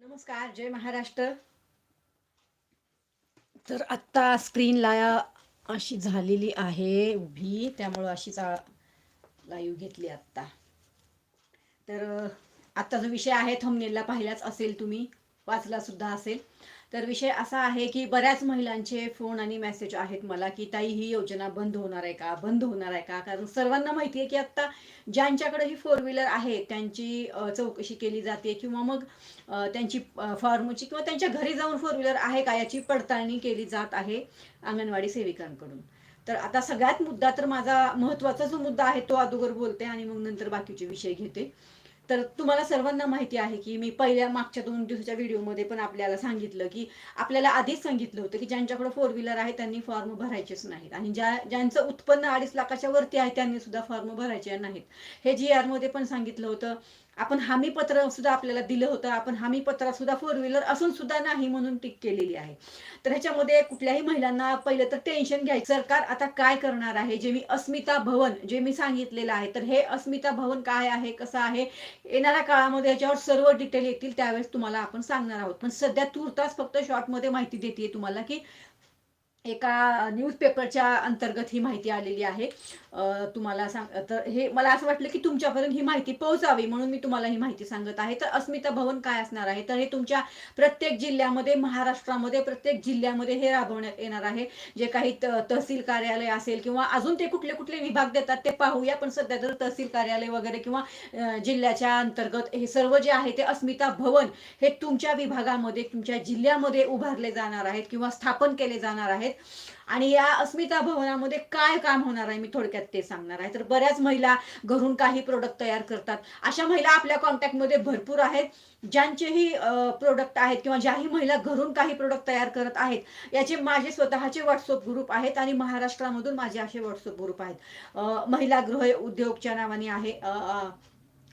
नमस्कार जय महाराष्ट्र. तर आत्ता स्क्रीनला अशी झालेली आहे उभी त्यामुळं अशीच लाईव्ह घेतली आत्ता. तर आत्ता जो विषय आहे थंबनेलला पाहिलाच असेल तुम्ही वाचला सुद्धा असेल. तर विषय असा आहे की बऱ्याच महिलांचे फोन आणि मेसेज आहेत मला की ताई ही योजना बंद होणार आहे का? बंद होणार आहे का? कारण सर्वांना माहिती आहे की आत्ता ज्यांच्याकडे ही फोर व्हीलर आहे त्यांची चौकशी केली जाते किंवा मग त्यांची फॉर्मची किंवा त्यांच्या घरी जाऊन फोर व्हीलर आहे का याची पडताळणी केली जात आहे अंगणवाडी सेविकांकडून. तर आता सगळ्यात मुद्दा तर माझा महत्त्वाचा जो मुद्दा आहे तो अगोदर बोलते आणि मग नंतर बाकीचे विषय घेते. तर तुम्हाला सर्वांना माहिती आहे की मी पहिल्या मागच्या दोन दिवसाच्या व्हिडिओमध्ये पण आपल्याला सांगितलं की आपल्याला आधीच सांगितलं होतं की ज्यांच्याकडे फोर व्हीलर आहे त्यांनी फॉर्म भरायचेच नाहीत. आणि ज्या ज्यांचं उत्पन्न अडीच लाखाच्या वरती आहे त्यांनी सुद्धा फॉर्म भरायचे नाहीत. हे जी आरमध्ये पण सांगितलं होतं. आपण हमी पत्र सुद्धा आपल्याला दिलं होतं आपण हमी पत्रात सुद्धा फोर व्हीलर असून सुद्धा नाही म्हणून टिक केलेली आहे. तर ह्याच्यामध्ये कुठल्याही महिलांना पहिलं तर टेन्शन घ्यायचं. सरकार आता काय करणार आहे? जे मी अस्मिता भवन जे मी सांगितलेलं आहे तर हे अस्मिता भवन काय आहे कसं आहे? येणाऱ्या काळामध्ये याच्यावर सर्व डिटेल येतील त्यावेळेस तुम्हाला आपण सांगणार आहोत. पण सध्या तुर्तास फक्त शॉर्टमध्ये माहिती देते तुम्हाला की एका न्यूजपेपरच्या अंतर्गत ही माहिती आलेली आहे. तुम्हाला सांग तर हे मला असं वाटलं की तुमच्यापर्यंत ही माहिती पोहोचावी म्हणून मी तुम्हाला ही माहिती सांगत आहे. तर अस्मिता भवन काय असणार आहे? तर हे तुमच्या प्रत्येक जिल्ह्यामध्ये महाराष्ट्रामध्ये प्रत्येक जिल्ह्यामध्ये हे राबवण्यात येणार आहे. जे काही त- तहसील कार्यालय असेल किंवा अजून ते कुठले कुठले विभाग देतात ते पाहूया. पण सध्या तर तहसील कार्यालय वगैरे किंवा जिल्ह्याच्या अंतर्गत हे सर्व जे आहे ते अस्मिता भवन हे तुमच्या विभागामध्ये तुमच्या जिल्ह्यामध्ये उभारले जाणार आहेत किंवा स्थापन केले जाणार आहेत. आणि या अस्मिता भवनामध्ये काय काम होणार आहे मी थोडक्यात ते सांगणार आहे. तर बऱ्याच महिला घरून काही प्रोडक्ट तयार करतात. अशा महिला आपल्या कॉन्टॅक्टमध्ये भरपूर आहेत. ज्यांचेही प्रोडक्ट आहेत किंवा ज्याही महिला घरून काही प्रोडक्ट तयार करत आहेत याचे माझे स्वतःचे व्हॉट्सअप ग्रुप आहेत आणि महाराष्ट्रामधून माझे असे व्हॉट्सअप ग्रुप आहेत. महिला गृह उद्योगच्या नावाने आहे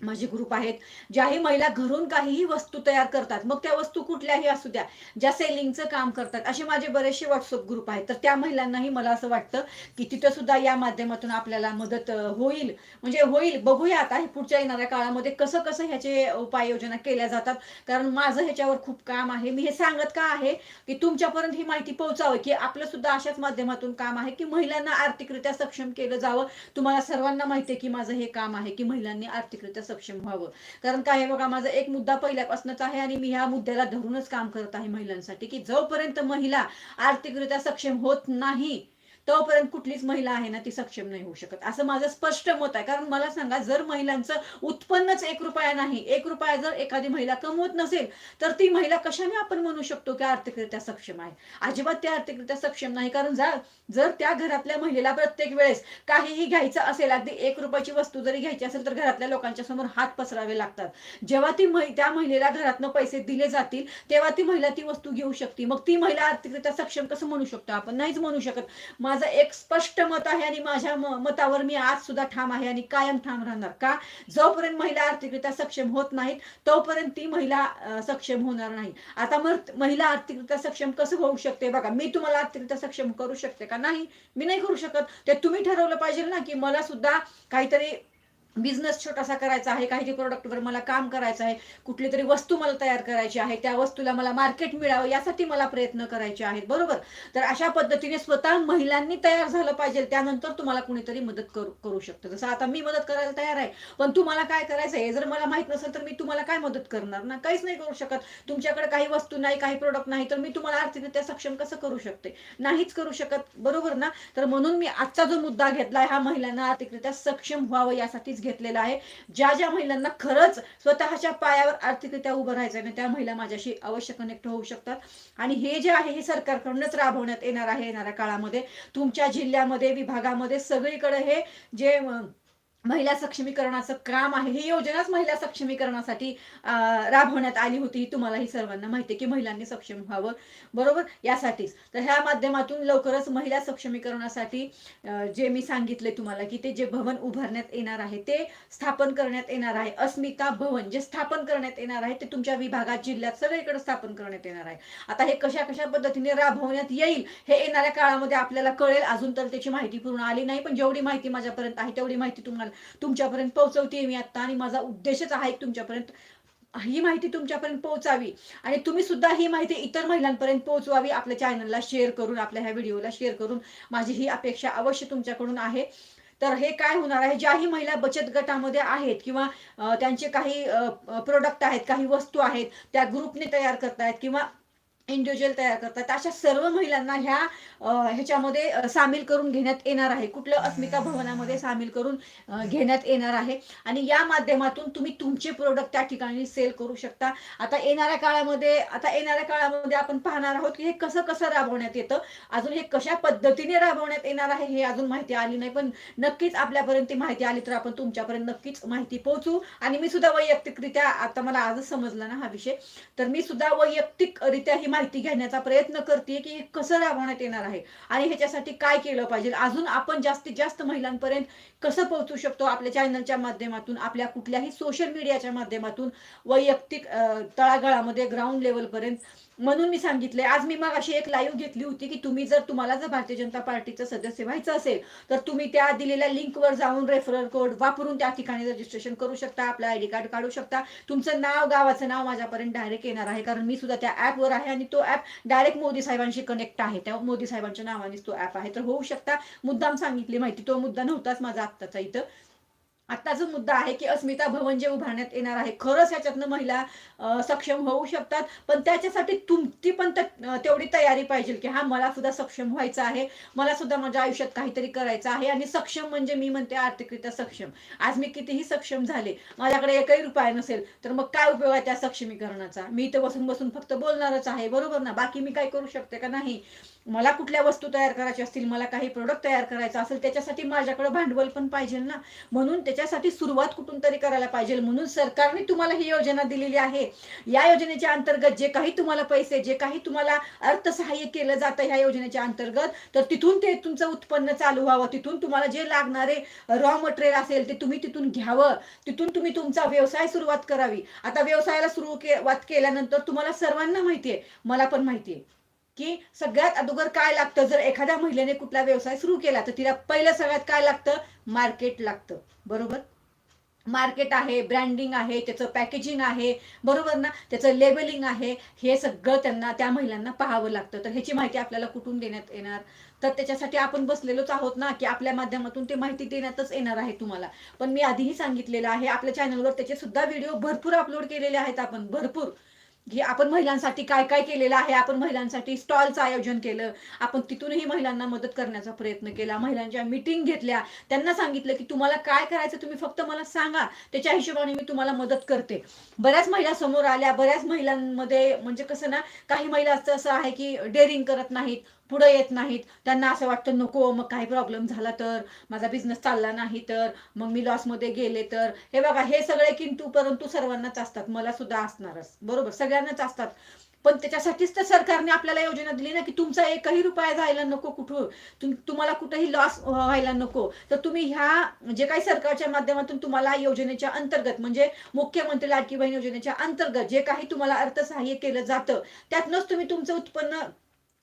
माझे ग्रुप आहेत ज्याही महिला घरून काहीही वस्तू तयार करतात मग त्या वस्तू कुठल्याही असू द्या ज्या सेलिंगचं काम करतात असे माझे बरेचसे व्हॉट्सअप ग्रुप आहेत. तर त्या महिलांनाही मला असं वाटतं की तिथं सुद्धा या माध्यमातून आपल्याला मदत होईल. म्हणजे होईल. बघूया आता हे पुढच्या येणाऱ्या काळामध्ये कसं कसं ह्याचे उपाययोजना केल्या जातात. कारण माझं ह्याच्यावर खूप काम आहे. मी हे सांगत का आहे? की तुमच्यापर्यंत ही माहिती पोहोचावं की आपलं सुद्धा अशाच माध्यमातून काम आहे की महिलांना आर्थिकरित्या सक्षम केलं जावं. तुम्हाला सर्वांना माहिती आहे की माझं हे काम आहे की महिलांनी आर्थिकरित्या सक्षम व्हावं. कारण काय हे बघा माझा एक मुद्दा पहिल्यापासूनच आहे आणि मी ह्या मुद्द्याला धरूनच काम करत आहे महिलांसाठी की जोपर्यंत महिला आर्थिकरित्या सक्षम होत नाही तोपर्यंत कुठलीच महिला आहे ना ती सक्षम नाही होऊ शकत. असं माझं स्पष्ट मत आहे. कारण मला सांगा जर महिलांचं उत्पन्नच एक रुपया नाही एक रुपया जर एखादी महिला कमवत नसेल तर ती महिला कशाने आपण म्हणू शकतो की आर्थिकरित्या सक्षम आहे? अजिबात ती आर्थिकरित्या सक्षम नाही. कारण जर जर त्या घरातल्या महिलेला प्रत्येक वेळेस काहीही घ्यायचं असेल अगदी एक रुपयाची वस्तू जरी घ्यायची असेल तर घरातल्या लोकांच्या समोर हात पसरावे लागतात. जेव्हा ती त्या महिलेला घरातनं पैसे दिले जातील तेव्हा ती महिला ती वस्तू घेऊ शकते. मग ती महिला आर्थिकरित्या सक्षम कसं म्हणू शकतो आपण? नाहीच म्हणू शकत. माझं एक स्पष्ट मत आहे आणि माझ्या म- मतावर मी आज सुद्धा ठाम आहे आणि कायम ठाम राहणार. का? जोपर्यंत महिला आर्थिकरित्या सक्षम होत नाहीत तोपर्यंत ती महिला सक्षम होणार नाही. आता मग महिला आर्थिकरित्या सक्षम कसं होऊ शकते? बघा मी तुम्हाला आर्थिकरित्या सक्षम करू शकते का? नाही मी नाही करू शकत. ते तुम्ही ठरवलं पाहिजे ना की मला सुद्धा काहीतरी बिझनेस छोटासा करायचा आहे काही प्रोडक्टवर मला काम करायचं आहे कुठली तरी वस्तू मला तयार करायची आहे त्या वस्तूला मला मार्केट मिळावं यासाठी मला प्रयत्न करायचे आहेत बरोबर? तर अशा पद्धतीने स्वतः महिलांनी तयार झालं पाहिजे त्यानंतर तुम्हाला कुणीतरी मदत करू करू शकतं. जसं आता मी मदत करायला तयार आहे पण तुम्हाला काय करायचं आहे जर मला माहीत नसेल तर मी तुम्हाला काय मदत करणार ना? काहीच नाही करू शकत. तुमच्याकडे काही वस्तू नाही काही प्रोडक्ट नाही तर मी तुम्हाला आर्थिकरित्या सक्षम कसं करू शकते? नाहीच करू शकत बरोबर ना? तर म्हणून मी आजचा जो मुद्दा घेतलाय हा महिलांना आर्थिकरित्या सक्षम व्हावं यासाठीच घेतलेला आहे. ज्या ज्या महिलांना खरंच स्वतःच्या पायावर आर्थिकरित्या उभं राहायचं आहे त्या महिला माझ्याशी अवश्य कनेक्ट होऊ शकतात. आणि हे जे आहे हे सरकारकडूनच राबवण्यात येणार आहे येणाऱ्या काळामध्ये. तुमच्या जिल्ह्यामध्ये विभागामध्ये सगळीकडे हे जे महिला सक्षमीकरणाचं काम आहे. ही योजनाच महिला सक्षमीकरणासाठी राबवण्यात आली होती. ही तुम्हालाही सर्वांना माहिती आहे की महिलांनी सक्षम व्हावं. बरोबर? यासाठीच. तर ह्या माध्यमातून लवकरच महिला सक्षमीकरणासाठी जे मी सांगितले तुम्हाला की ते जे भवन उभारण्यात येणार आहे ते स्थापन करण्यात येणार आहे. अस्मिता भवन जे स्थापन करण्यात येणार आहे ते तुमच्या विभागात जिल्ह्यात सगळीकडे स्थापन करण्यात येणार आहे. आता हे कशा कशा पद्धतीने राबवण्यात येईल हे येणाऱ्या काळामध्ये आपल्याला कळेल. अजून तर त्याची माहिती पूर्ण आली नाही पण जेवढी माहिती माझ्यापर्यंत आहे तेवढी माहिती तुम्हाला तुमच्यापर्यंत पोहोचवते मी आता आणि माझा उद्देशच आहे तुमच्यापर्यंत ही माहिती तुमच्यापर्यंत पोहोचावी. आणि तुम्ही सुद्धा ही माहिती इतर महिलांपर्यंत पोहोचवावी आपल्या चॅनलला शेअर करून आपल्या ह्या व्हिडिओला शेअर करून. माझी ही अपेक्षा अवश्य तुमच्याकडून आहे. तर हे काय होणार आहे? ज्याही महिला बचत गटामध्ये आहेत किंवा त्यांचे काही प्रोडक्ट आहेत काही वस्तू आहेत त्या ग्रुपने तयार करतायत किंवा इंडिव्हिज्युअल तयार करतात. अशा सर्व महिलांना ह्या ह्याच्यामध्ये सामील करून घेण्यात येणार आहे. कुठलं अस्मिता भवनामध्ये सामील करून घेण्यात येणार आहे. आणि या माध्यमातून तुम्ही तुमचे प्रोडक्ट त्या ठिकाणी सेल करू शकता. आता येणाऱ्या काळामध्ये आता येणाऱ्या काळामध्ये आपण पाहणार आहोत की हे कसं कसं राबवण्यात येतं. अजून हे कशा पद्धतीने राबवण्यात येणार आहे हे अजून माहिती आली नाही. पण नक्कीच आपल्यापर्यंत ती माहिती आली तर आपण तुमच्यापर्यंत नक्कीच माहिती पोहोचू. आणि मी सुद्धा वैयक्तिकरित्या आता मला आजच समजला ना हा विषय. तर मी सुद्धा वैयक्तिकरित्या ही माहिती घेण्याचा प्रयत्न करते की हे कसं राबवण्यात येणार आहे? आणि ह्याच्यासाठी काय केलं पाहिजे? अजून आपण जास्तीत जास्त महिलांपर्यंत कसं पोहोचू शकतो आपल्या चॅनलच्या माध्यमातून आपल्या कुठल्याही सोशल मीडियाच्या माध्यमातून? वैयक्तिक तळागाळामध्ये ग्राउंड लेवलपर्यंत म्हणून मी सांगितले आज मी मग अशी एक लाईव्ह घेतली होती की तुम्ही जर तुम्हाला जर भारतीय जनता पार्टीचं सदस्य व्हायचं असेल तर तुम्ही त्या दिलेल्या लिंकवर जाऊन रेफरल कोड वापरून त्या ठिकाणी रजिस्ट्रेशन करू शकता आपलं आयडी कार्ड काढू शकता. तुमचं नाव गावाचं नाव माझ्यापर्यंत डायरेक्ट येणार आहे कारण मी सुद्धा त्या ॲपवर आहे आणि तो ॲप डायरेक्ट मोदी साहेबांशी कनेक्ट आहे. त्या मोदी साहेबांच्या नावानेच तो ॲप आहे. तर होऊ शकता. मुद्दाम सांगितली माहिती. तो मुद्दा नव्हताच माझा आत्ताचा इथं. आता जो मुद्दा आहे की अस्मिता भवन जे उभारण्यात येणार आहे खरंच याच्यातनं महिला सक्षम होऊ शकतात. पण त्याच्यासाठी तुमची पण तेवढी तयारी पाहिजे की हा मला सुद्धा सक्षम व्हायचं आहे मला सुद्धा माझ्या आयुष्यात काहीतरी करायचं आहे आणि सक्षम म्हणजे मी म्हणते आर्थिकरित्या सक्षम. आज मी कितीही सक्षम झाले माझ्याकडे एकही रुपया नसेल तर मग काय उपयोग आहे त्या सक्षमीकरणाचा? मी इथं बसून बसून फक्त बोलणारच आहे बरोबर ना? बाकी मी काय करू शकते का नाही? मला कुठल्या वस्तू तयार करायच्या असतील मला काही प्रोडक्ट तयार करायचं असेल त्याच्यासाठी माझ्याकडे भांडवल पण पाहिजे ना? म्हणून त्याच्यासाठी सुरुवात कुठून तरी करायला पाहिजे म्हणून सरकारने तुम्हाला ही योजना दिलेली आहे. या योजनेच्या अंतर्गत जे काही तुम्हाला पैसे जे काही तुम्हाला अर्थसहाय्य केलं जातं ह्या योजनेच्या अंतर्गत तर तिथून ते तुमचं उत्पन्न चालू व्हावं. तिथून तुम्हाला जे लागणारे रॉ मटेरियल असेल ते तुम्ही तिथून घ्यावं. तिथून तुम्ही तुमचा व्यवसाय सुरुवात करावी. आता व्यवसायाला सुरुवात केल्यानंतर तुम्हाला सर्वांना माहिती आहे मला पण माहिती आहे. की सगळ्यात अगोदर काय लागतं? जर एखाद्या महिलेने कुठला व्यवसाय सुरू केला तर तिला पहिलं सगळ्यात काय लागतं? मार्केट लागतं. बरोबर? मार्केट आहे ब्रँडिंग आहे त्याचं पॅकेजिंग आहे बरोबर ना? त्याचं लेबलिंग आहे हे सगळं त्यांना त्या महिलांना पाहावं लागतं. तर ह्याची माहिती आपल्याला कुठून देण्यात येणार? तर त्याच्यासाठी आपण बसलेलोच आहोत ना की आपल्या माध्यमातून ते माहिती देण्यातच येणार आहे तुम्हाला. पण मी आधीही सांगितलेलं आहे आपल्या चॅनलवर त्याचे सुद्धा व्हिडिओ भरपूर अपलोड केलेले आहेत आपण भरपूर. की आपण महिलांसाठी काय काय केलेलं आहे? आपण महिलांसाठी स्टॉलचं आयोजन केलं. आपण तिथूनही महिलांना मदत करण्याचा प्रयत्न केला. महिलांच्या मिटिंग घेतल्या. त्यांना सांगितलं की तुम्हाला काय करायचं तुम्ही फक्त मला सांगा. त्याच्या हिशोबाने मी तुम्हाला मदत करते. बऱ्याच महिला समोर आल्या. बऱ्याच महिलांमध्ये म्हणजे कसं ना काही महिला असं असं आहे की डेअरिंग करत नाहीत. पुढं येत नाहीत. त्यांना असं वाटतं नको मग काही प्रॉब्लेम झाला तर माझा बिझनेस चालला नाही तर मग मी लॉसमध्ये गेले तर. हे बघा हे सगळे किंतु परंतु सर्वांनाच असतात. मला सुद्धा असणारच. बरोबर? सगळ्यांनाच असतात. पण त्याच्यासाठीच तर सरकारने आपल्याला योजना दिली ना की तुमचा एकही रुपया जायला नको कुठं तुम- तुम्हाला कुठेही लॉस व्हायला नको. तर तुम्ही ह्या जे काही सरकारच्या माध्यमातून तुम्हाला योजनेच्या अंतर्गत म्हणजे मुख्यमंत्री लाडकी बहीण योजनेच्या अंतर्गत जे काही तुम्हाला अर्थसहाय्य केलं जातं त्यातनंच तुम्ही तुमचं उत्पन्न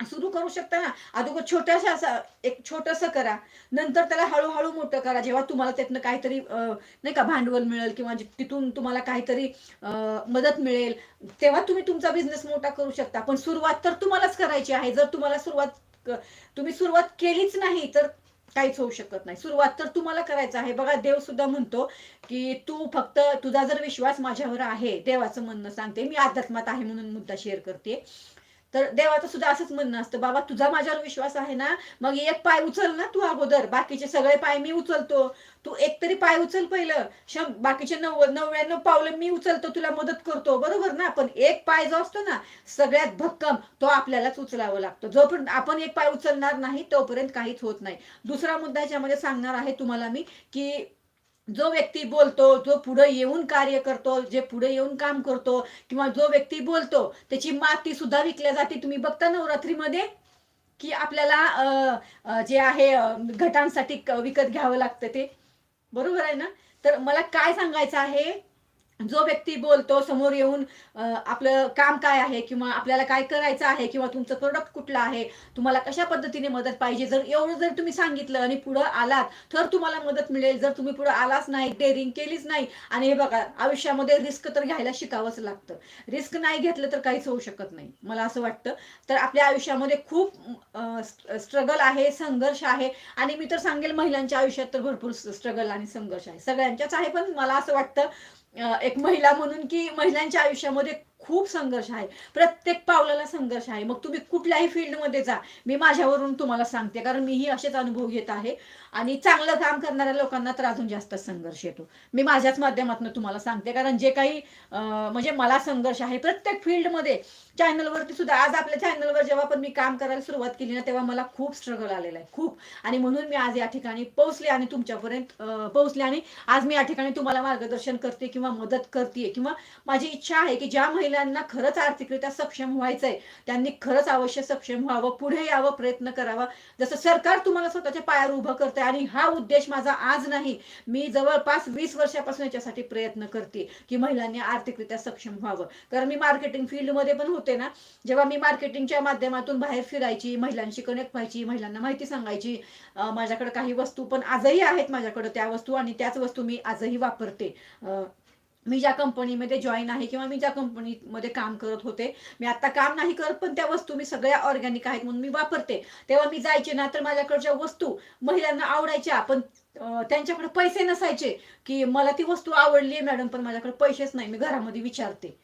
सुरू करू शकता ना? अगोदर छोट्याशा असं एक छोटंसं करा. नंतर त्याला हळूहळू मोठं करा. जेव्हा तुम्हाला त्यातनं काहीतरी नाही का भांडवल मिळेल किंवा तिथून तुम्हाला काहीतरी मदत मिळेल तेव्हा तुम्ही तुमचा बिझनेस मोठा करू शकता. पण सुरुवात तर तुम्हालाच करायची आहे. जर तुम्हाला सुरुवात तुम्ही सुरुवात केलीच नाही तर काहीच होऊ शकत नाही. सुरुवात तर तुम्हाला करायचं आहे. बघा देव सुद्धा म्हणतो की तू फक्त तुझा जर विश्वास माझ्यावर आहे देवाचं म्हणणं सांगते. मी अध्यात्मात आहे म्हणून मुद्दा शेअर करते. तर देवाचं सुद्धा असंच म्हणणं असतं बाबा तुझा माझ्यावर विश्वास आहे ना मग एक पाय उचल ना तू अगोदर बाकीचे सगळे पाय मी उचलतो. तू एक तरी पाय उचल पहिलं शं बाकीचे नव्वद नव्याण्णव पावलं मी उचलतो तुला मदत करतो. बरोबर ना? पण एक पाय जो असतो ना सगळ्यात भक्कम तो आपल्यालाच उचलावा लागतो. जोपर्यंत आपण एक पाय उचलणार नाही तोपर्यंत काहीच होत नाही. दुसरा मुद्दा याच्यामध्ये सांगणार आहे तुम्हाला मी की जो व्यक्ती बोलतो जो पुढे येऊन कार्य करतो जे पुढे येऊन काम करतो किंवा जो व्यक्ती बोलतो त्याची माती सुद्धा विकल्या जाते. तुम्ही बघता नवरात्रीमध्ये? की आपल्याला जे आहे घटांसाठी विकत घ्यावं लागतं ते. बरोबर आहे ना? तर मला काय सांगायचं आहे? जो व्यक्ती बोलतो समोर येऊन आपलं काम काय आहे किंवा आपल्याला काय करायचं आहे किंवा तुमचं प्रोडक्ट कुठलं आहे तुम्हाला कशा पद्धतीने मदत पाहिजे? जर एवढं जर तुम्ही सांगितलं आणि पुढं आलात तर तुम्हाला मदत मिळेल. जर तुम्ही पुढं आलाच नाही डेअरिंग केलीच नाही आणि हे बघा आयुष्यामध्ये रिस्क तर घ्यायला शिकावंच लागतं. रिस्क नाही घेतलं तर काहीच होऊ शकत नाही. मला असं वाटतं. तर आपल्या आयुष्यामध्ये खूप स्ट्रगल आहे संघर्ष आहे आणि मी तर सांगेल महिलांच्या आयुष्यात तर भरपूर स्ट्रगल आणि संघर्ष आहे. सगळ्यांच्याच आहे पण मला असं वाटतं एक महिला म्हणून की महिलांच्या आयुष्यामध्ये खूप संघर्ष आहे. प्रत्येक पावलाला संघर्ष आहे. मग तुम्ही कुठल्याही फील्डमध्ये जा. मी माझ्यावरून तुम्हाला सांगते कारण मीही असेच अनुभव घेत आहे. आणि चांगलं काम करणाऱ्या लोकांना तर अजून जास्त संघर्ष येतो. मी माझ्याच माध्यमातून तुम्हाला सांगते कारण जे काही म्हणजे मला संघर्ष आहे. प्रत्येक फील्डमध्ये चॅनलवरती सुद्धा आज आपल्या चॅनलवर जेव्हा पण मी काम करायला सुरुवात केली ना तेव्हा मला खूप स्ट्रगल आलेला आहे. खूप. आणि म्हणून मी आज या ठिकाणी पोहोचले आणि तुमच्यापर्यंत पोहोचले. आणि आज मी या ठिकाणी तुम्हाला मार्गदर्शन करते किंवा मदत करते किंवा माझी इच्छा आहे की ज्या महिलांना खरंच आर्थिकरित्या सक्षम व्हायचंय. त्यांनी खरंच अवश्य सक्षम व्हावं पुढे यावं प्रयत्न करावा. जसं सरकार तुम्हाला स्वतःच्या पायावर उभं करते आणि हा उद्देश माझा आज नाही मी जवळपास वीस वर्षापासून याच्यासाठी प्रयत्न करते की महिलांनी आर्थिकरित्या सक्षम व्हावं. कारण मी मार्केटिंग फील्डमध्ये पण होते ना जेव्हा मी मार्केटिंगच्या माध्यमातून बाहेर फिरायची महिलांशी कनेक्ट व्हायची महिलांना माहिती सांगायची माझ्याकडे काही वस्तू पण आजही आहेत माझ्याकडे त्या वस्तू आणि त्याच वस्तू मी आजही वापरते. अं, मी ज्या कंपनीमध्ये जॉईन आहे किंवा मी ज्या कंपनीमध्ये काम करत होते मी आता काम नाही करत पण त्या वस्तू मी सगळ्या ऑर्गॅनिक आहेत म्हणून मी वापरते. तेव्हा मी जायचे ना तर माझ्याकडच्या वस्तू महिलांना आवडायच्या पण त्यांच्याकडे पैसे नसायचे की मला ती वस्तू आवडली आहे मॅडम पण माझ्याकडे पैसेच नाही मी घरामध्ये विचारते.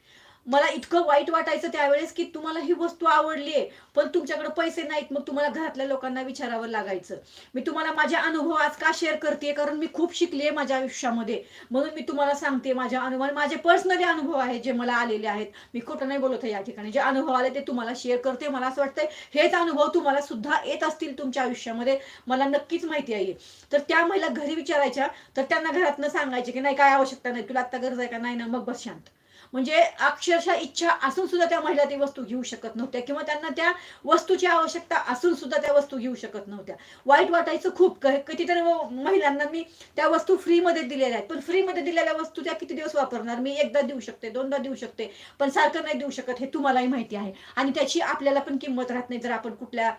मला इतकं वाईट वाटायचं त्यावेळेस की तुम्हाला ही वस्तू आवडली आहे पण तुमच्याकडे पैसे नाहीत मग तुम्हाला घरातल्या लोकांना विचारावं लागायचं. मी तुम्हाला माझे अनुभव आज का शेअर करते कारण मी खूप शिकले माझ्या आयुष्यामध्ये. म्हणून मी तुम्हाला सांगते माझ्या अनुभव माझे पर्सनली अनुभव आहेत जे मला आलेले आहेत. मी खोटं नाही बोलत आहे या ठिकाणी. जे अनुभव आले ते तुम्हाला शेअर करते मला असं वाटतंय हेच अनुभव तुम्हाला सुद्धा येत असतील तुमच्या आयुष्यामध्ये. मला नक्कीच माहिती आहे. तर त्या महिला घरी विचारायच्या तर त्यांना घरातनं सांगायचे की नाही काय आवश्यकता नाही. तुला आता गरज आहे का? नाही ना मग बस शांत. म्हणजे अक्षरशः इच्छा असून सुद्धा त्या महिला ती वस्तू घेऊ शकत नव्हत्या किंवा त्यांना त्या वस्तूची आवश्यकता असून सुद्धा त्या वस्तू घेऊ शकत नव्हत्या. वाईट वाटायचं खूप. कितीतरी महिलांना मी त्या वस्तू फ्रीमध्ये दिलेल्या आहेत. पण फ्रीमध्ये दिलेल्या वस्तू त्या किती दिवस वापरणार? मी एकदा देऊ शकते दोनदा देऊ शकते पण सारखं नाही देऊ शकत हे तुम्हालाही माहिती आहे. आणि त्याची आपल्याला पण किंमत राहत नाही जर आपण कुठल्या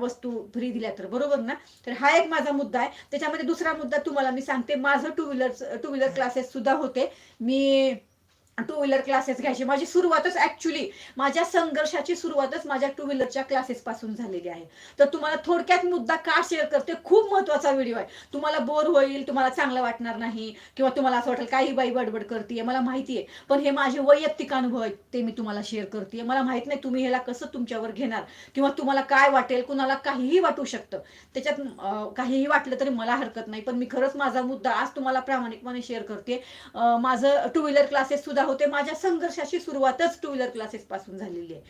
वस्तू फ्री दिल्या तर. बरोबर ना? तर हा एक माझा मुद्दा आहे. त्याच्यामध्ये दुसरा मुद्दा तुम्हाला मी सांगते. माझं two wheeler two wheeler classes सुद्धा होते. मी टू व्हीलर क्लासेस घ्यायची. माझी सुरुवातच ऍक्च्युली माझ्या संघर्षाची सुरुवातच माझ्या टू व्हीलरच्या क्लासेस पासून झालेली आहे. तर तुम्हाला थोडक्यात मुद्दा का शेअर करते? खूप महत्त्वाचा व्हिडिओ आहे. तुम्हाला बोर होईल तुम्हाला चांगलं वाटणार नाही किंवा तुम्हाला असं वाटेल काही बाई बडबड करते मला माहिती आहे पण हे माझे वैयक्तिक अनुभव आहेत ते मी तुम्हाला शेअर करते मला माहीत नाही तुम्ही ह्याला कसं तुमच्यावर घेणार किंवा तुम्हाला काय वाटेल कुणाला काहीही वाटू शकतं. त्याच्यात काहीही वाटलं तरी मला हरकत नाही. पण मी खरंच माझा मुद्दा आज तुम्हाला प्रामाणिकपणे शेअर करते माझं टू व्हीलर क्लासेस सुद्धा होते. माझ्या संघर्षाची सुरुवातच टू व्हीलर क्लासेस पासून झालेली आहे.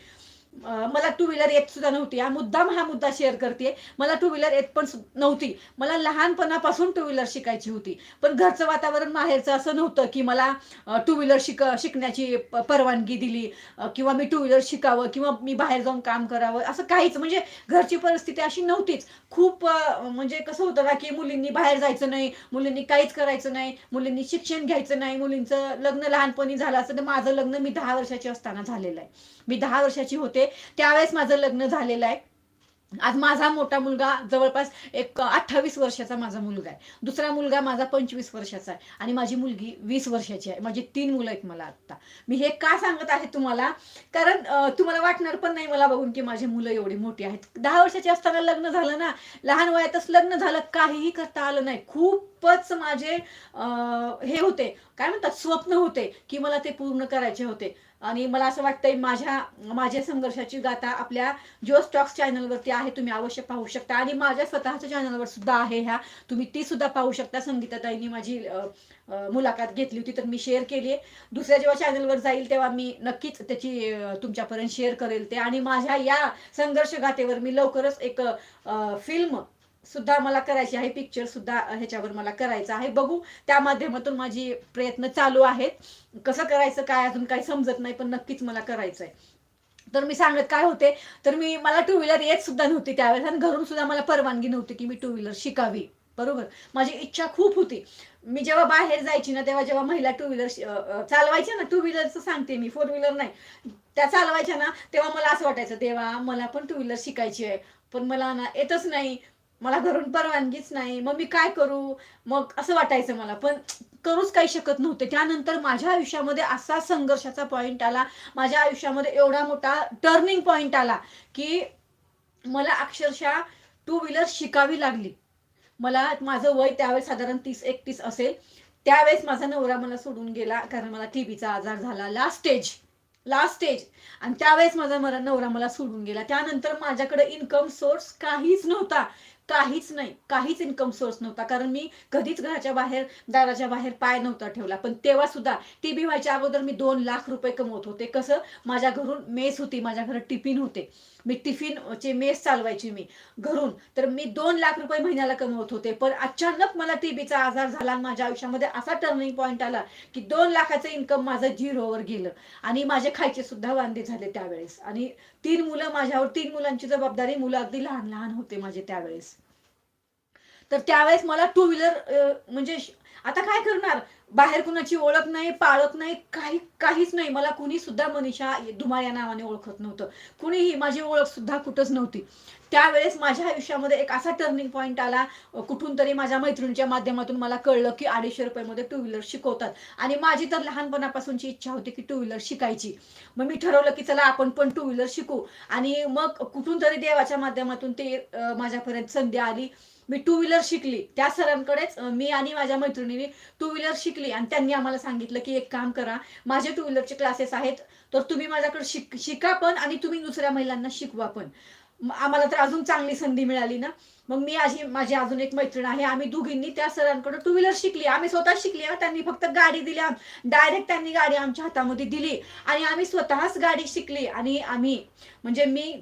मला टू व्हीलर येत सुद्धा नव्हती. हा मुद्दाम हा मुद्दा शेअर करते मला टू व्हीलर येत पण नव्हती. मला लहानपणापासून टू व्हीलर शिकायची होती. पण घरचं वातावरण माहेरचं असं नव्हतं की मला टू व्हीलर शिक शिकण्याची परवानगी दिली किंवा मी टू व्हीलर शिकावं किंवा मी बाहेर जाऊन काम करावं असं काहीच. म्हणजे घरची परिस्थिती अशी नव्हतीच. खूप म्हणजे कसं होतं ना की मुलींनी बाहेर जायचं नाही मुलींनी काहीच करायचं नाही मुलींनी शिक्षण घ्यायचं नाही मुलींचं लग्न लहानपणी झालं असं तर माझं लग्न मी दहा वर्षाची असताना झालेलं आहे. मी दहा वर्षाची होते त्यावेळेस माझं लग्न झालेलं आहे. आज माझा मोठा मुलगा जवळपास एक अठ्ठावीस वर्षाचा माझा मुलगा आहे. दुसरा मुलगा माझा पंचवीस वर्षाचा आहे. आणि माझी मुलगी वीस वर्षाची आहे. माझी तीन मुलं आहेत मला आत्ता. मी हे का सांगत आहे तुम्हाला? कारण तुम्हाला वाटणार पण नाही मला बघून की माझी मुलं एवढी मोठी आहेत. दहा वर्षाची असताना लग्न झालं ना? लहान वयातच लग्न झालं. काहीही करता आलं नाही. खूपच माझे हे होते. काय म्हणतात? स्वप्न होते की मला ते पूर्ण करायचे होते. आणि मला असं वाटतंय माझ्या माझ्या संघर्षाची गाथा आपल्या जिओ स्टॉक्स चॅनलवरती आहे तुम्ही अवश्य पाहू शकता. आणि माझ्या स्वतःच्या चॅनलवर सुद्धा आहे ह्या. तुम्ही ती सुद्धा पाहू शकता. संगीताताईंनी माझी मुलाखत घेतली होती तर मी शेअर केली. आहे दुसऱ्या जेव्हा चॅनलवर जाईल तेव्हा मी नक्कीच त्याची तुमच्यापर्यंत शेअर करेल ते. आणि माझ्या या संघर्ष गाथेवर मी लवकरच एक फिल्म सुद्धा मला करायची आहे पिक्चर सुद्धा ह्याच्यावर मला करायचं आहे. बघू त्या माध्यमातून माझी प्रयत्न चालू आहेत. कसं करायचं काय अजून काही समजत नाही पण नक्कीच मला करायचं आहे. तर मी सांगत काय होते तर मी मला टू व्हीलर येत सुद्धा नव्हती त्यावेळेस आणि घरून सुद्धा मला परवानगी नव्हती की मी टू व्हीलर शिकावी. बरोबर? माझी इच्छा खूप होती. मी जेव्हा बाहेर जायची ना तेव्हा जेव्हा महिला टू व्हीलर चालवायच्या ना टू व्हीलरचं सांगते मी फोर व्हीलर नाही. त्या चालवायच्या ना तेव्हा मला असं वाटायचं देवा मला पण टू व्हीलर शिकायची आहे. पण मला ना येतच नाही. मला घरून परवानगीच नाही मग मी काय करू? मग असं वाटायचं मला. पण करूच काही शकत नव्हते. त्यानंतर माझ्या आयुष्यामध्ये असा संघर्षाचा पॉईंट आला. माझ्या आयुष्यामध्ये एवढा मोठा टर्निंग पॉईंट आला की मला अक्षरशः टू व्हीलर शिकावी लागली. मला माझं वय त्यावेळेस साधारण तीस एकतीस असेल. त्यावेळेस माझा नवरा मला सोडून गेला कारण मला टीबीचा आजार झाला. लास्ट स्टेज लास्ट स्टेज आणि त्यावेळेस माझा मला नवरा मला सोडून गेला. त्यानंतर माझ्याकडे इन्कम सोर्स काहीच नव्हता. काहीच नाही काहीच इन्कम सोर्स नव्हता. कारण मी कधीच घराच्या बाहेर दाराच्या बाहेर पाय नव्हता ठेवला. पण तेव्हा सुद्धा टी बी व्हायच्या अगोदर मी दोन लाख रुपये कमवत होते. कसं? माझ्या घरून मेस होती माझ्या घरात टिफिन होते. मी टिफिनचे मेस चालवायची मी घरून. तर मी दोन लाख रुपये महिन्याला कमवत होते. पण अचानक मला टीबीचा आजार झाला आणि माझ्या आयुष्यामध्ये असा टर्निंग पॉईंट आला की दोन लाखाचं इन्कम माझं झिरोवर गेलं. आणि माझे खायचे सुद्धा वांदे झाले त्यावेळेस. आणि तीन मुलं माझ्यावर तीन मुलांची जबाबदारी मुलं अगदी लहान लहान होते माझे त्यावेळेस. तर त्यावेळेस मला टू व्हीलर म्हणजे आता काय करणार? बाहेर कुणाची ओळख नाही पाळत नाही काही काहीच नाही. मला कुणी सुद्धा मनीषा धुमाळ या नावाने ओळखत नव्हतं. कुणीही माझी ओळख सुद्धा कुठंच नव्हती. त्यावेळेस माझ्या आयुष्यामध्ये एक असा टर्निंग पॉईंट आला कुठून तरी माझ्या मैत्रिणीच्या माध्यमातून मला कळलं की अडीचशे रुपयामध्ये टू व्हीलर शिकवतात. आणि माझी तर लहानपणापासूनची इच्छा होती की टू व्हीलर शिकायची. मग मी ठरवलं की चला आपण पण टू व्हीलर शिकू. आणि मग कुठून तरी देवाच्या माध्यमातून ते माझ्यापर्यंत संधी आली. मी टू व्हीलर शिकली. त्या सरांकडेच मी आणि माझ्या मैत्रिणीने टू व्हीलर शिकली. आणि त्यांनी आम्हाला सांगितलं की एक काम करा माझे टू व्हीलरचे क्लासेस आहेत तर तुम्ही माझ्याकडे शिक शिका पण आणि तुम्ही दुसऱ्या महिलांना शिकवा पण. आम्हाला तर अजून चांगली संधी मिळाली ना. मग मी आजी माझी अजून एक मैत्रीण आहे. आम्ही दोघींनी त्या सरांकडे टू व्हीलर शिकली. आम्ही स्वतः शिकली. त्यांनी फक्त गाडी दिली डायरेक्ट त्यांनी गाडी आमच्या हातामध्ये दिली. आणि आम्ही स्वतःच गाडी शिकली. आणि आम्ही म्हणजे मी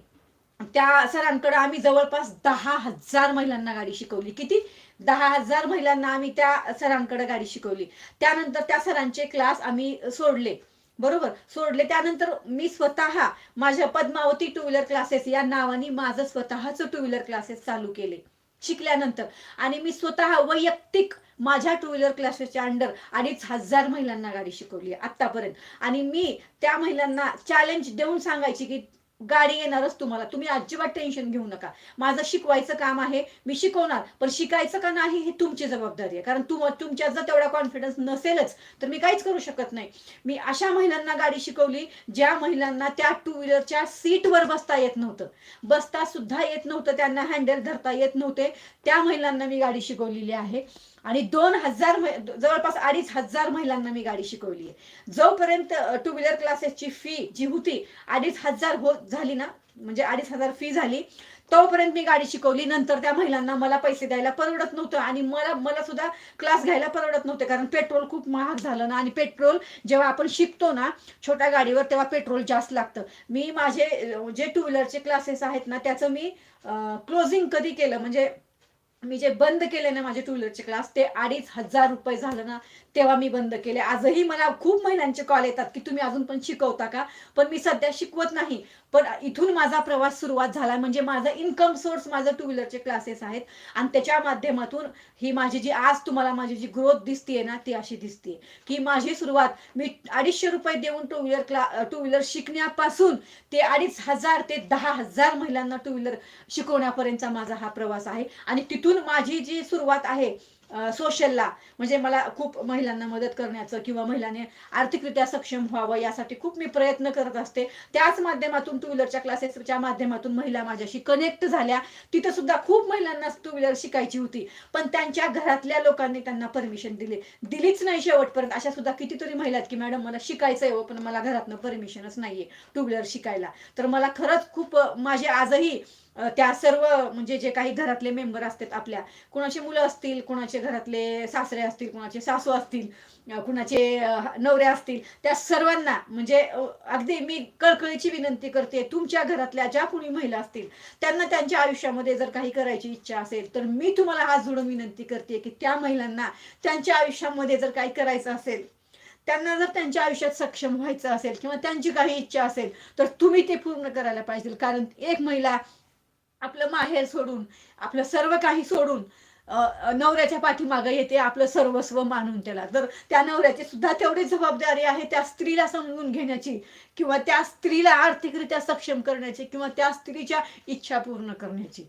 त्या सरांकडे आम्ही जवळपास दहा हजार महिलांना गाडी शिकवली. किती? दहा हजार महिलांना आम्ही त्या सरांकडे गाडी शिकवली. त्यानंतर त्या सरांचे क्लास आम्ही सोडले. बरोबर? सोडले. त्यानंतर मी स्वतः माझ्या पद्मावती टू व्हीलर क्लासेस या नावाने माझं स्वतःच टू व्हीलर क्लासेस चालू केले. शिकल्यानंतर. आणि मी स्वतः वैयक्तिक माझ्या टू व्हीलर क्लासेसच्या अंडर अडीच हजार महिलांना गाडी शिकवली आतापर्यंत. आणि मी त्या महिलांना चॅलेंज देऊन सांगायची की गाडी येणारच तुम्हाला. तुम्ही अजिबात टेन्शन घेऊ नका. माझं शिकवायचं काम आहे मी शिकवणार पण शिकायचं का नाही ही तुमची जबाबदारी आहे. कारण तुम तुमच्यात जर तेवढा कॉन्फिडन्स नसेलच तर मी काहीच करू शकत नाही. मी अशा महिलांना गाडी शिकवली ज्या महिलांना त्या टू व्हीलरच्या सीटवर बसता येत नव्हतं. बसता सुद्धा येत नव्हतं त्यांना हँडल धरता येत नव्हते. त्या महिलांना मी गाडी शिकवलेली आहे. आणि दोन हजार जवळपास अडीच हजार महिलांना मी गाडी शिकवली आहे जोपर्यंत टू व्हीलर क्लासेसची फी जी होती अडीच हजार होत झाली ना म्हणजे अडीच हजार फी झाली तोपर्यंत मी गाडी शिकवली. नंतर त्या महिलांना मला पैसे द्यायला परवडत नव्हतं आणि मला मला सुद्धा क्लास घ्यायला परवडत नव्हते. कारण पेट्रोल खूप महाग झालं ना आणि पेट्रोल जेव्हा आपण शिकतो ना छोट्या गाडीवर तेव्हा पेट्रोल जास्त लागतं. मी माझे जे टू व्हीलरचे क्लासेस आहेत ना त्याचं मी क्लोजिंग कधी केलं? म्हणजे मी जे बंद केले ना माझे टू व्हीलरचे क्लास ते अडीच हजार रुपये झालं ना. तेव्हा मी बंद केले. आजही मला खूप महिलांचे कॉल येतात की तुम्ही अजून पण शिकवता का? पण मी सध्या शिकवत नाही. पण इथून माझा प्रवास सुरुवात झाला. म्हणजे माझा इन्कम सोर्स माझं टू व्हीलरचे क्लासेस आहेत. आणि त्याच्या माध्यमातून ही माझी जी आज तुम्हाला माझी जी ग्रोथ दिसतीये ना ती अशी दिसतीये. की माझी सुरुवात मी अडीचशे रुपये देऊन टू व्हीलर क्ला टू व्हीलर शिकण्यापासून ते अडीच हजार ते दहा हजार महिलांना टू व्हीलर शिकवण्यापर्यंतचा माझा हा प्रवास आहे. आणि तिथून माझी जी सुरुवात आहे सोशलला म्हणजे मला खूप महिलांना मदत करण्याचं किंवा महिलांनी आर्थिकरित्या सक्षम व्हावं यासाठी खूप मी प्रयत्न करत असते. त्याच माध्यमातून टू व्हीलरच्या क्लासेसच्या माध्यमातून महिला माझ्याशी कनेक्ट झाल्या. तिथं सुद्धा खूप महिलांना टू व्हीलर शिकायची होती. पण त्यांच्या घरातल्या लोकांनी त्यांना परमिशन दिली. दिलीच नाही शेवटपर्यंत. अशा सुद्धा कितीतरी महिला आहेत की मॅडम मला शिकायचं आहे हो, पण मला घरातनं परमिशनच नाहीये टू व्हीलर शिकायला. तर मला खरंच खूप माझे आजही त्या सर्व म्हणजे जे काही घरातले मेंबर असतात आपल्या कुणाचे मुलं असतील कुणाचे घरातले सासरे असतील कुणाचे सासू असतील कुणाचे नवरे असतील त्या सर्वांना म्हणजे अगदी मी कळकळीची विनंती करते तुमच्या घरातल्या ज्या कुणी महिला असतील त्यांना त्यांच्या आयुष्यामध्ये जर काही करायची इच्छा असेल तर मी तुम्हाला हात जोडून विनंती करते की त्या महिलांना त्यांच्या आयुष्यामध्ये जर काही करायचं असेल त्यांना जर त्यांच्या आयुष्यात सक्षम व्हायचं असेल किंवा त्यांची काही इच्छा असेल तर तुम्ही ते पूर्ण करायला पाहिजे. कारण एक महिला आपलं माहेर सोडून आपलं सर्व काही सोडून नवऱ्याच्या पाठीमागं येते आपलं सर्वस्व मानून त्याला. तर त्या नवऱ्याची सुद्धा तेवढी जबाबदारी आहे त्या स्त्रीला समजून घेण्याची किंवा त्या स्त्रीला आर्थिकरित्या सक्षम करण्याची किंवा त्या स्त्रीच्या इच्छा पूर्ण करण्याची.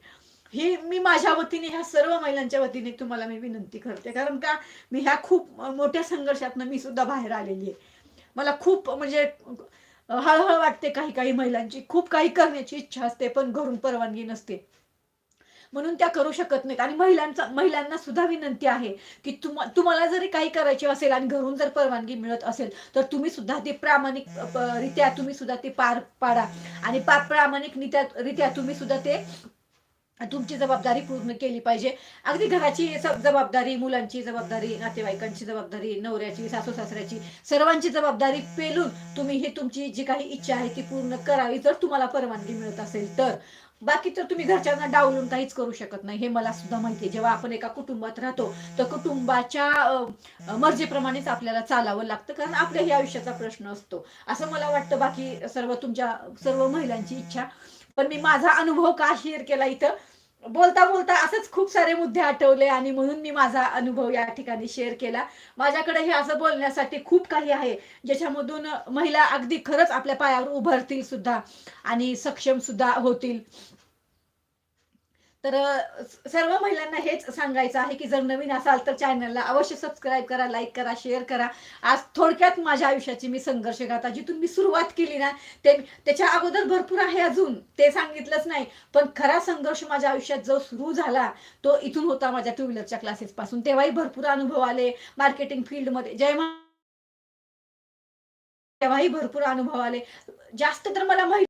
ही मी माझ्या वतीने ह्या सर्व महिलांच्या वतीने तुम्हाला मी विनंती करते. कारण का मी ह्या खूप मोठ्या संघर्षातनं मी सुद्धा बाहेर आलेली आहे. मला खूप म्हणजे हळहळ वाटते काही काही महिलांची. खूप काही करण्याची इच्छा असते पण घरून परवानगी नसते. म्हणून त्या करू शकत नाहीत. आणि महिलांचा महिलांना सुद्धा विनंती आहे की तुम तुम्हाला जरी काही करायचे असेल आणि घरून जर परवानगी मिळत असेल तर तुम्ही सुद्धा ते प्रामाणिक रित्या तुम्ही सुद्धा ते पार पाडा. आणि पा प्रामाणिक रित्या रित्या तुम्ही सुद्धा ते तुमची जबाबदारी पूर्ण केली पाहिजे. अगदी घराची जबाबदारी मुलांची जबाबदारी नातेवाईकांची जबाबदारी नवऱ्याची सासू सासऱ्याची सर्वांची जबाबदारी पेलून तुम्ही ही तुमची जी काही इच्छा आहे ती पूर्ण करावी जर तुम्हाला परवानगी मिळत असेल तर. बाकी तर तुम्ही घरच्यांना डावलून काहीच करू शकत नाही. हे मला सुद्धा माहिती आहे. जेव्हा आपण एका कुटुंबात राहतो तर कुटुंबाच्या मर्जीप्रमाणेच आपल्याला चालावं लागतं कारण आपल्याही आयुष्याचा प्रश्न असतो. असं मला वाटतं बाकी सर्व तुमच्या सर्व महिलांची इच्छा. पण मी माझा अनुभव का शेअर केला इथं? बोलता बोलता असंच खूप सारे मुद्दे आठवले आणि म्हणून मी माझा अनुभव या ठिकाणी शेअर केला. माझ्याकडे हे असं बोलण्यासाठी खूप काही आहे ज्याच्यामधून महिला अगदी खरंच आपल्या पायावर उभारतील सुद्धा आणि सक्षम सुद्धा होतील. तर सर्व महिलांना हेच सांगायचं आहे की जर नवीन असाल तर चॅनलला अवश्य सबस्क्राईब करा लाईक करा शेअर करा. आज थोडक्यात माझ्या आयुष्याची मी संघर्ष गाथा जिथून मी सुरुवात केली ना ते त्याच्या अगोदर भरपूर आहे अजून ते सांगितलंच नाही. पण खरा संघर्ष माझ्या आयुष्यात जो सुरू झाला तो इथून होता माझ्या टू व्हीलरच्या क्लासेस पासून. तेव्हाही भरपूर अनुभव आले मार्केटिंग फील्डमध्ये जय तेव्हाही भरपूर अनुभव आले. जास्त तर मला महिला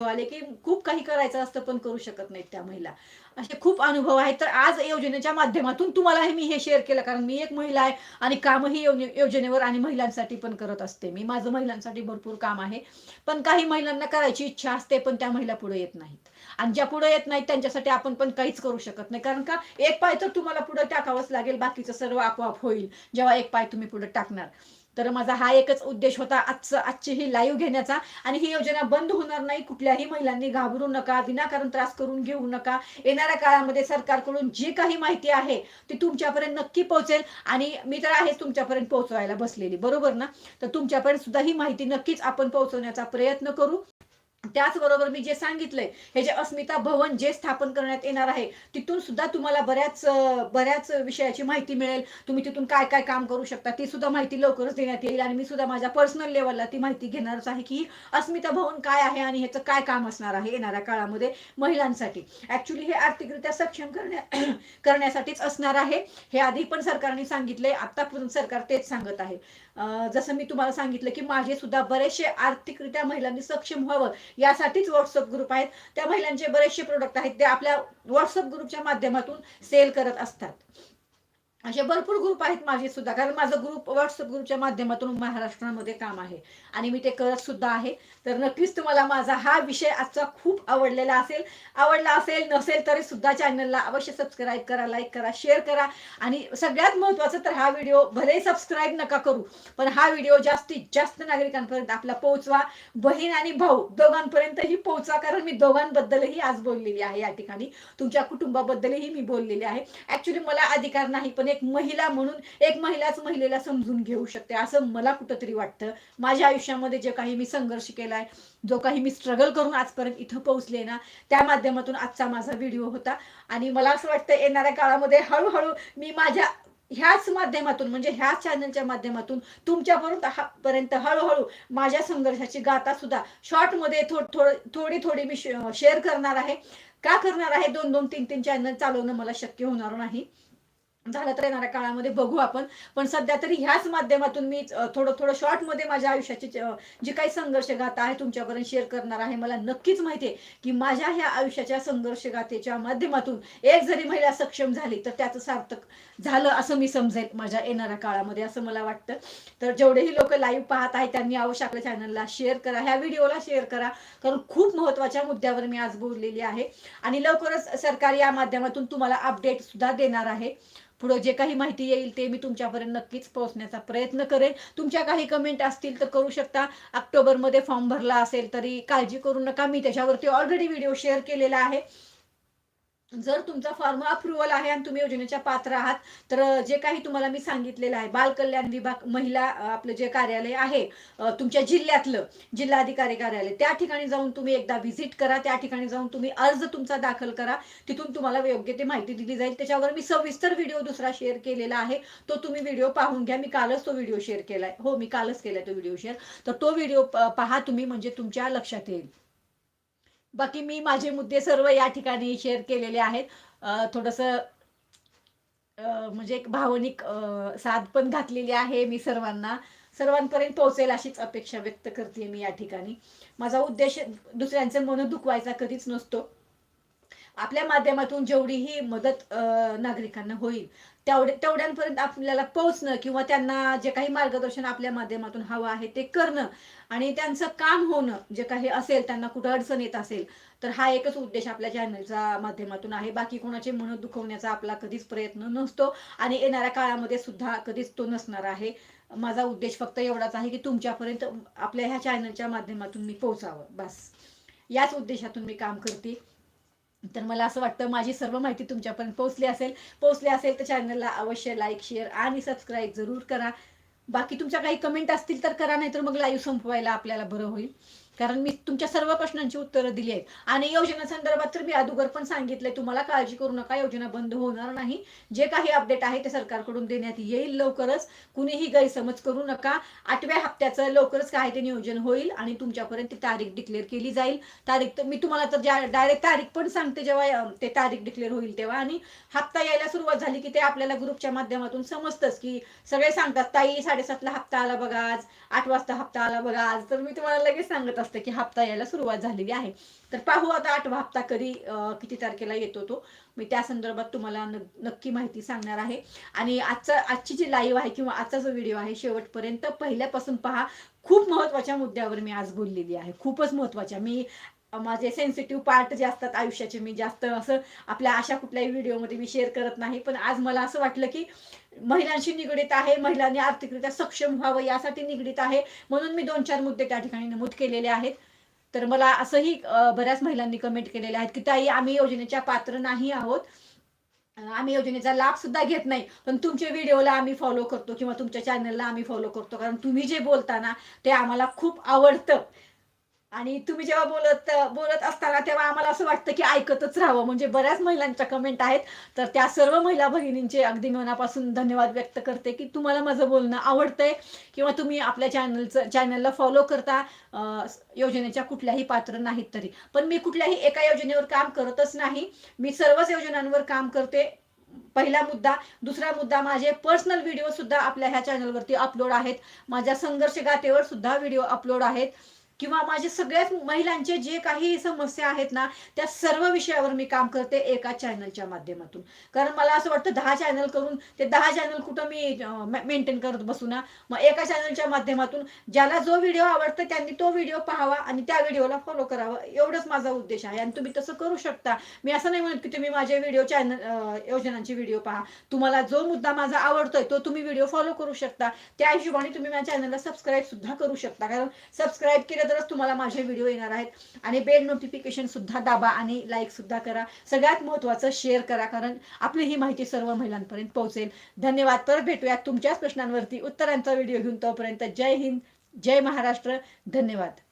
आले की खूप काही करायचं असतं पण करू शकत नाहीत त्या महिला. असे खूप अनुभव आहेत. तर आज योजनेच्या माध्यमातून तुम्हाला हे मी हे शेअर केलं. कारण मी एक महिला आहे आणि कामही योजनेवर आणि महिलांसाठी पण करत असते. मी माझं महिलांसाठी भरपूर काम आहे. पण काही महिलांना करायची इच्छा असते पण त्या महिला पुढे येत नाहीत. आणि ज्या पुढे येत नाहीत त्यांच्यासाठी आपण पण काहीच करू शकत नाही. कारण का एक पाय तर तुम्हाला पुढे टाकावंच लागेल. बाकीचं सर्व आपोआप होईल. जेव्हा एक पाय तुम्ही पुढे टाकणार. तर माझा हा एकच उद्देश होता आजचं आजची ही लाईव्ह घेण्याचा. आणि ही योजना बंद होणार नाही. कुठल्याही महिलांनी घाबरू नका विनाकारण त्रास करून घेऊ नका. येणाऱ्या काळामध्ये सरकारकडून जी काही माहिती आहे ती तुमच्यापर्यंत नक्की पोहोचेल. आणि मी तर आहेच तुमच्यापर्यंत पोहोचवायला बसलेली. बरोबर ना? तर तुमच्यापर्यंत सुद्धा ही माहिती नक्कीच आपण पोहोचवण्याचा प्रयत्न करू. त्याचबरोबर मी जे सांगितलंय हे जे अस्मिता भवन जे स्थापन करण्यात येणार आहे तिथून सुद्धा तुम्हाला बऱ्याच बऱ्याच विषयाची माहिती मिळेल. तुम्ही तिथून काय काय काम करू शकता ती सुद्धा माहिती लवकरच देण्यात येईल आणि मी सुद्धा माझ्या पर्सनल लेवलला ती माहिती घेणारच आहे की अस्मिता भवन काय आहे आणि ह्याचं काय काम असणार आहे येणाऱ्या काळामध्ये महिलांसाठी. ऍक्च्युली हे आर्थिकरित्या सक्षम करण्या करण्यासाठीच असणार आहे. हे आधी पण सरकारने सांगितले आतापर्यंत सरकार तेच सांगत आहे. जसं मी तुम्हाला सांगितलं की माझे सुद्धा बरेचसे आर्थिकरित्या महिलांनी सक्षम व्हावं यासाठीच व्हॉट्सअप ग्रुप आहेत. त्या महिलांचे बरेचसे प्रोडक्ट आहेत ते आपल्या व्हॉट्सअप ग्रुपच्या माध्यमातून सेल करत असतात. असे भरपूर ग्रुप आहेत माझे सुद्धा कारण माझं ग्रुप व्हॉट्सअप ग्रुपच्या माध्यमातून महाराष्ट्रामध्ये काम आहे. आणि मी ते करत सुद्धा आहे. तर नक्कीच तुम्हाला माझा हा विषय आजचा खूप आवडलेला असेल. आवडला असेल नसेल तरी सुद्धा चॅनलला अवश्य सबस्क्राईब करा लाईक करा शेअर करा. आणि सगळ्यात महत्त्वाचं तर हा व्हिडिओ भले सबस्क्राईब नका करू पण हा व्हिडिओ जास्तीत जास्त नागरिकांपर्यंत आपला पोहोचवा. बहीण आणि भाऊ दोघांपर्यंतही पोहोचवा कारण मी दोघांबद्दलही आज बोललेली आहे या ठिकाणी. तुमच्या कुटुंबाबद्दलही मी बोललेली आहे. ऍक्च्युली मला अधिकार नाही पण एक महिला म्हणून एक महिलाच महिलेला समजून घेऊ शकते असं मला कुठंतरी वाटतं. माझ्या आयुष्यामध्ये जे काही मी संघर्ष केलाय जो काही मी स्ट्रगल करून आजपर्यंत इथं पोहोचले ना त्या माध्यमातून आजचा माझा व्हिडिओ होता. आणि मला असं वाटतं येणाऱ्या काळामध्ये हळूहळू मी माझ्या ह्याच माध्यमातून म्हणजे ह्या चॅनलच्या माध्यमातून तुमच्यापर्यंत हा- पर्यंत हळूहळू माझ्या संघर्षाची गाथा सुद्धा शॉर्टमध्ये थो थोडी थोडी थोडी मी शेअर करणार आहे. का करणार आहे? दोन दोन तीन तीन चॅनल चालवणं मला शक्य होणार नाही. झालं तर येणाऱ्या काळामध्ये बघू आपण. पण सध्या तरी ह्याच माध्यमातून मी थोडं थोडं थोडं शॉर्टमध्ये माझ्या आयुष्याची जी काही संघर्ष गाथा आहे तुमच्यापर्यंत शेअर करणार आहे मला नक्कीच माहिती आहे की माझ्या ह्या आयुष्याच्या संघर्ष गाथेच्या माध्यमातून एक जरी महिला सक्षम झाली तर त्याचं सार्थक झालं असं मी समजेल माझ्या येणाऱ्या काळामध्ये असं मला वाटतं. तर जेवढेही लोक लाईव्ह पाहत आहेत त्यांनी आवश्यक आपल्या चॅनलला शेअर करा ह्या व्हिडिओला शेअर करा. कारण खूप महत्त्वाच्या मुद्द्यावर मी आज बोललेली आहे. आणि लवकरच सरकार या माध्यमातून तुम्हाला अपडेट सुद्धा देणार आहे. पुढं जे काही माहिती येईल ते मी तुमच्यापर्यंत नक्कीच पोहोचण्याचा प्रयत्न करेन. तुमच्या काही कमेंट असतील तर करू शकता. ऑक्टोबरमध्ये फॉर्म भरला असेल तरी काळजी करू नका. मी त्याच्यावरती ऑलरेडी व्हिडिओ शेअर केलेला आहे. जर तुमचा फॉर्म अप्रुव्हल आहे आणि तुम्ही योजनेच्या पात्र आहात तर जे काही तुम्हाला मी सांगितलेलं आहे बाल कल्याण विभाग महिला आपलं जे कार्यालय आहे तुमच्या जिल्ह्यातलं जिल्हाधिकारी कार्यालय त्या ठिकाणी जाऊन तुम्ही एकदा व्हिजिट करा त्या ठिकाणी जाऊन तुम्ही अर्ज तुमचा दाखल करा तिथून तुम्हाला योग्य ती माहिती दिली जाईल. त्याच्यावर मी सविस्तर व्हिडिओ दुसरा शेअर केलेला आहे तो तुम्ही व्हिडिओ पाहून घ्या. मी कालच तो व्हिडिओ शेअर केलाय. हो मी कालच केलाय तो व्हिडिओ शेअर. तर तो व्हिडिओ पहा तुम्ही म्हणजे तुमच्या लक्षात येईल. बाकी मी माझे मुद्दे सर्व या ठिकाणी शेअर केलेले आहेत. थोडस थोडंसं म्हणजे एक भावनिक साथ पण घातलेली आहे मी सर्वांना. सर्वांपर्यंत पोहोचेल अशीच अपेक्षा व्यक्त करते मी या ठिकाणी. माझा उद्देश दुसऱ्यांचं मन दुखवायचा कधीच नसतो. आपल्या माध्यमातून जेवढीही मदत नागरिकांना होईल तेवढ्या तेवढ्यांपर्यंत आपल्याला पोहोचणं किंवा त्यांना जे काही मार्गदर्शन आपल्या माध्यमातून हवं आहे ते करणं आणि त्यांचं काम होणं जे काही असेल त्यांना कुठं अडचण येत असेल तर हा एकच उद्देश आपल्या चॅनलच्या माध्यमातून आहे. बाकी कोणाचे मन दुखवण्याचा आपला कधीच प्रयत्न नसतो आणि येणाऱ्या काळामध्ये सुद्धा कधीच तो नसणार आहे. माझा उद्देश फक्त एवढाच आहे की तुमच्यापर्यंत आपल्या ह्या चॅनलच्या माध्यमातून मी पोहोचावं. बस. याच उद्देशातून मी काम करते. तर मला असं वाटतं माझी सर्व माहिती तुमच्यापर्यंत पोहोचली असेल पोहोचली असेल तर चॅनलला अवश्य लाईक शेअर आणि सबस्क्राईब जरूर करा. बाकी तुमच्या काही कमेंट असतील तर करा नाही तर मग लाईव्ह संपवायला आपल्याला बरं होईल. कारण मी तुमच्या सर्व प्रश्नांची उत्तरं दिली आहेत. आणि योजना संदर्भात तर मी अगोदर पण सांगितलंय तुम्हाला काळजी करू नका योजना बंद होणार नाही. जे काही अपडेट आहे ते सरकारकडून देण्यात येईल लवकरच. कुणीही गैरसमज करू नका. आठव्या हप्त्याचं लवकरच काय ते नियोजन होईल आणि तुमच्यापर्यंत ती तारीख डिक्लेअर केली जाईल. तारीख तर मी तुम्हाला तर डायरेक्ट तारीख पण सांगते जेव्हा ते तारीख डिक्लेअर होईल तेव्हा. आणि हप्ता यायला सुरुवात झाली की ते आपल्याला ग्रुपच्या माध्यमातून समजतंच की सगळे सांगतात ताई साडेसातला हप्ता आला बघा आज. आठ वाजता हप्ता आला बघा आज. तर मी तुम्हाला लगेच सांगत असते. की हप्ता यायला सुरुवात झालेली आहे. तर पाहू आता आठवा हप्ता कधी किती तारखेला येतो तो. मी त्या संदर्भात तुम्हाला नक्की माहिती सांगणार आहे. आणि आजचा आजची जी लाईव्ह आहे किंवा आजचा जो व्हिडिओ आहे शेवटपर्यंत पहिल्यापासून पहा खूप महत्त्वाच्या मुद्द्यावर मी आज बोललेली आहे. खूपच महत्त्वाच्या मी माझे सेन्सिटिव्ह पार्ट जे असतात आयुष्याचे. मी जास्त असं आपल्या अशा कुठल्याही व्हिडिओमध्ये मी शेअर करत नाही. पण आज मला असं वाटलं की महिलांशी निगडीत आहे महिलांनी आर्थिकरित्या सक्षम व्हावं यासाठी निगडीत आहे म्हणून मी दोन चार मुद्दे त्या ठिकाणी नमूद केलेले आहेत. तर मला असंही बऱ्याच महिलांनी कमेंट केलेले आहेत की ताई आम्ही योजनेच्या पात्र नाही आहोत. आम्ही योजनेचा लाभ सुद्धा घेत नाही. पण तुमच्या व्हिडिओला आम्ही फॉलो करतो किंवा तुमच्या चॅनलला आम्ही फॉलो करतो. कारण तुम्ही जे बोलता ना ते आम्हाला खूप आवडतं. आणि तुम्ही जेव्हा बोलत बोलत असताना तेव्हा आम्हाला असं वाटतं की ऐकतच राहावं. म्हणजे बऱ्याच महिलांच्या कमेंट आहेत. तर त्या सर्व महिला भगिनींचे अगदी मनापासून धन्यवाद व्यक्त करते की तुम्हाला माझं बोलणं आवडतंय किंवा तुम्ही आपल्या चॅनलचं चॅनलला फॉलो करता योजनेच्या कुठल्याही पात्र नाहीत तरी. पण मी कुठल्याही एका योजनेवर काम करतच नाही. मी सर्वच योजनांवर काम करते. पहिला मुद्दा. दुसरा मुद्दा माझे पर्सनल व्हिडिओ सुद्धा आपल्या ह्या चॅनलवरती अपलोड आहेत. माझ्या संघर्ष गाथेवर सुद्धा व्हिडिओ अपलोड आहेत. किंवा माझे सगळ्याच महिलांचे जे काही समस्या आहेत ना त्या सर्व विषयावर मी काम करते एका चॅनलच्या माध्यमातून. कारण मला असं वाटतं दहा चॅनल करून ते दहा चॅनल कुठं मी मेंटेन करत बसू ना? मग एका चॅनलच्या माध्यमातून ज्याला जो व्हिडिओ आवडतो त्यांनी तो व्हिडिओ पाहावा आणि त्या व्हिडिओला फॉलो करावा. एवढंच माझा उद्देश आहे. आणि तुम्ही तसं करू शकता. मी असं नाही म्हणत की तुम्ही माझे व्हिडिओ चॅनल योजनांचे व्हिडिओ पहा. तुम्हाला जो मुद्दा माझा आवडतोय तो तुम्ही व्हिडिओ फॉलो करू शकता. त्या हिशोबाने तुम्ही माझ्या चॅनलला सबस्क्राईब सुद्धा करू शकता. कारण सबस्क्राईब केलं अगोदरच तुम्हाला माझे व्हिडिओ येणार आहेत. आणि बेल नोटिफिकेशन सुद्धा दाबा आणि लाईक सुद्धा करा. सगळ्यात महत्त्वाचं शेअर करा कारण आपली ही माहिती सर्व महिलांपर्यंत पोहोचेल. धन्यवाद. परत भेटूयात तुमच्याच प्रश्नांवरती उत्तरांचा व्हिडिओ घेऊन तोपर्यंत. जय हिंद जय महाराष्ट्र. धन्यवाद.